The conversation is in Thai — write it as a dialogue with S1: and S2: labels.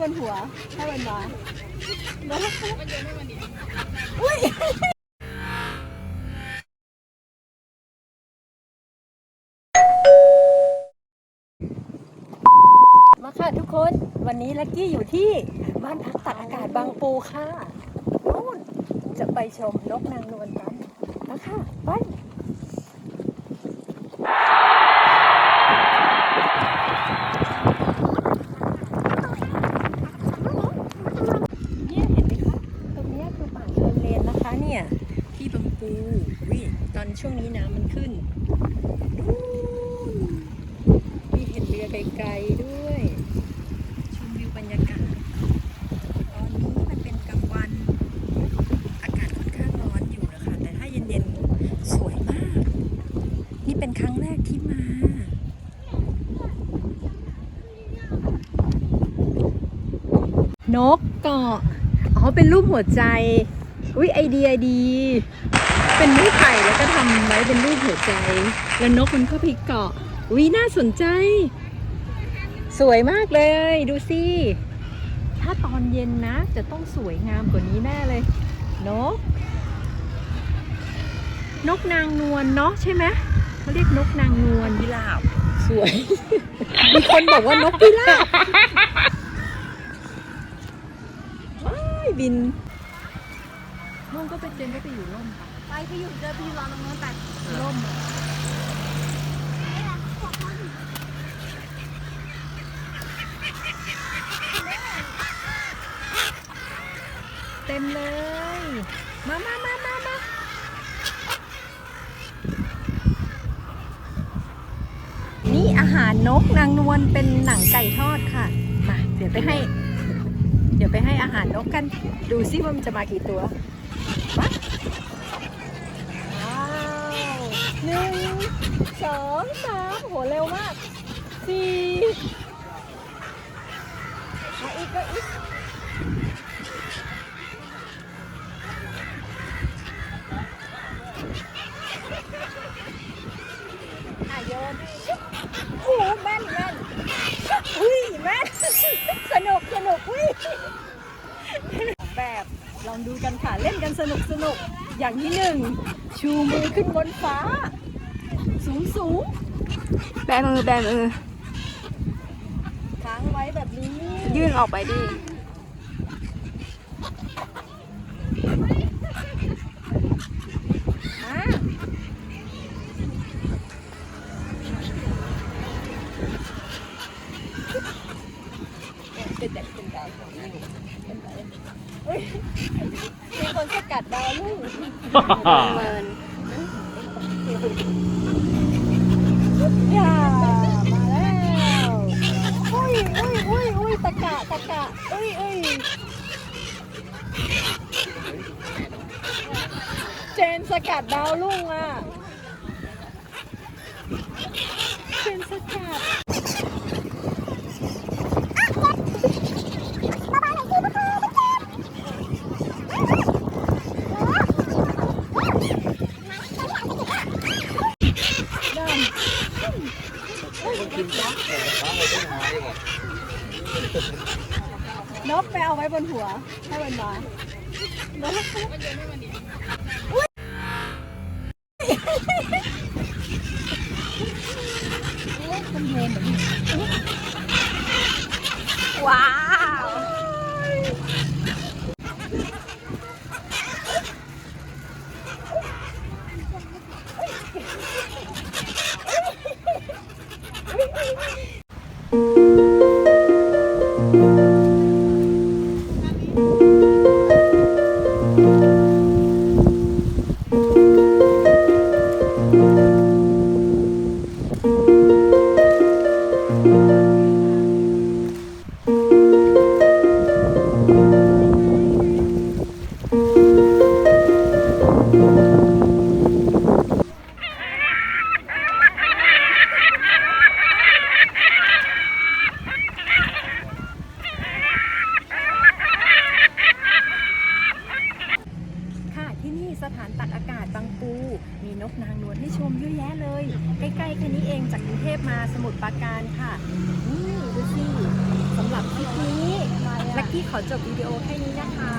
S1: บนหัวให้มันมาแล้วอุ้ยมาค่ะทุกคน วันนี้ลักกี้อยู่ที่บ้านพักตากอากาศบางปูค่ะนู่นจะไปชมนกนางนวลกันนะคะไป เนี่ยเห็นไหมคะ ตรงเนี้ยคือป่าชายเลนนะคะเนี่ย ที่บางปูวิตอน ช่วงนี้น้ำมันขึ้น มีเห็นเรือไกลๆด้วย ชมวิวบรรยากาศ ตอนนี้มันเป็นกลางวัน อากาศค่อนข้างร้อนอยู่นะคะ แต่ถ้าเย็นๆ สวยมาก นี่เป็นครั้งแรกที่มา นกเกาะ อ๋อ เป็นรูปหัวใจ อุ้ยไอเดียดี เป็นไม้ไผ่แล้วก็ทำไว้เป็นรูปหัวใจ แล้วนกมันก็ไปเกาะอุ้ยน่าสนใจ สวยมากเลยดูสิถ้าตอนเย็นนะ จะต้องสวยงามกว่านี้แน่เลย นก นกนางนวลเนาะใช่ไหมเขาเรียกนกนางนวลพิราบสวย มีคนบอกว่านกพิราบว้ายบินนุ่งก็ไปเจนก็ไปอยู่ร่มค่ะ
S2: ไปไปอยู่เดินไปอยู่รอตรงนู้นไป
S1: ร่มเต็มเลย มามามามามานี่อาหารนกนางนวลเป็นหนังไก่ทอดค่ะ มา เดี๋ยวไปให้ เดี๋ยวไปให้อาหารนกกัน ดูซิว่ามันจะมากี่ตัวมาว้าวหนึ่งส องสามโหเร็วมากสี่มาอีกก็อีกอะโยนชุบโอ้แม่นแม่นอุ้ยแม่นสนุกสนุกอุ้ยแบบลองดูกันค่ะ เล่นกันสนุกสนุกอย่างที่หนึ่งชูมือขึ้นบนฟ้า งสูง
S2: แบมือแบมือ
S1: ค้างไว้แบบนี้
S2: ยื่นออกไปดิ
S1: มาเป็นแบบเป็นดาวของนิวเป็นไรเฮ้ยมีคนสกัดดาวลูก
S2: เมิน
S1: อ ย่ามาแล้วอุ้ยอุ้ยอุ้ยอุ้ยตะกะตะกะอุ้ยอุ้ยเจนสกัดดาวลุ่งอะ เจนสกัด นกไปเอาไว้บนหัวให้มันมานก สถานตักอากาศบางปู มีนกนางนวลให้ชมเยอะแยะเลย ใกล้ๆแค่นี้เองจากกรุงเทพมาสมุทรปราการค่ะนี่ดูสิสำหรับทริปนี้มาลักกี้ขอจบวิดีโอแค่นี้นะคะ